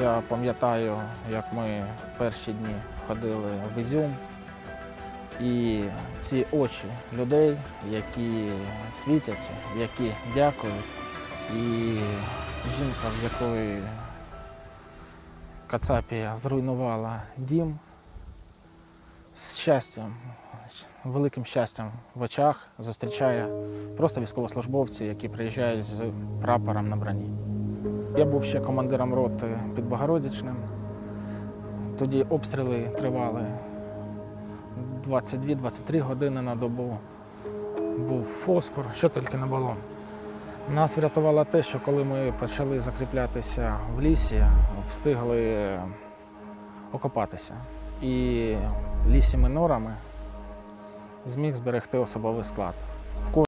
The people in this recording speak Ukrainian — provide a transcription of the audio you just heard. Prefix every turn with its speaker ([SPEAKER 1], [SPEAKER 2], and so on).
[SPEAKER 1] Я пам'ятаю, як ми в перші дні входили в Ізюм, і ці очі людей, які світяться, які дякують, і жінка, в якої Кацапія зруйнувала дім, з щастям, великим щастям в очах зустрічає просто військовослужбовці, які приїжджають з прапором на броні. Я був ще командиром роти під Богородичним. Тоді обстріли тривали 22-23 години на добу. Був фосфор, що тільки не було. Нас врятувало те, що коли ми почали закріплятися в лісі, встигли окопатися. І лісіми норами зміг зберегти особовий склад.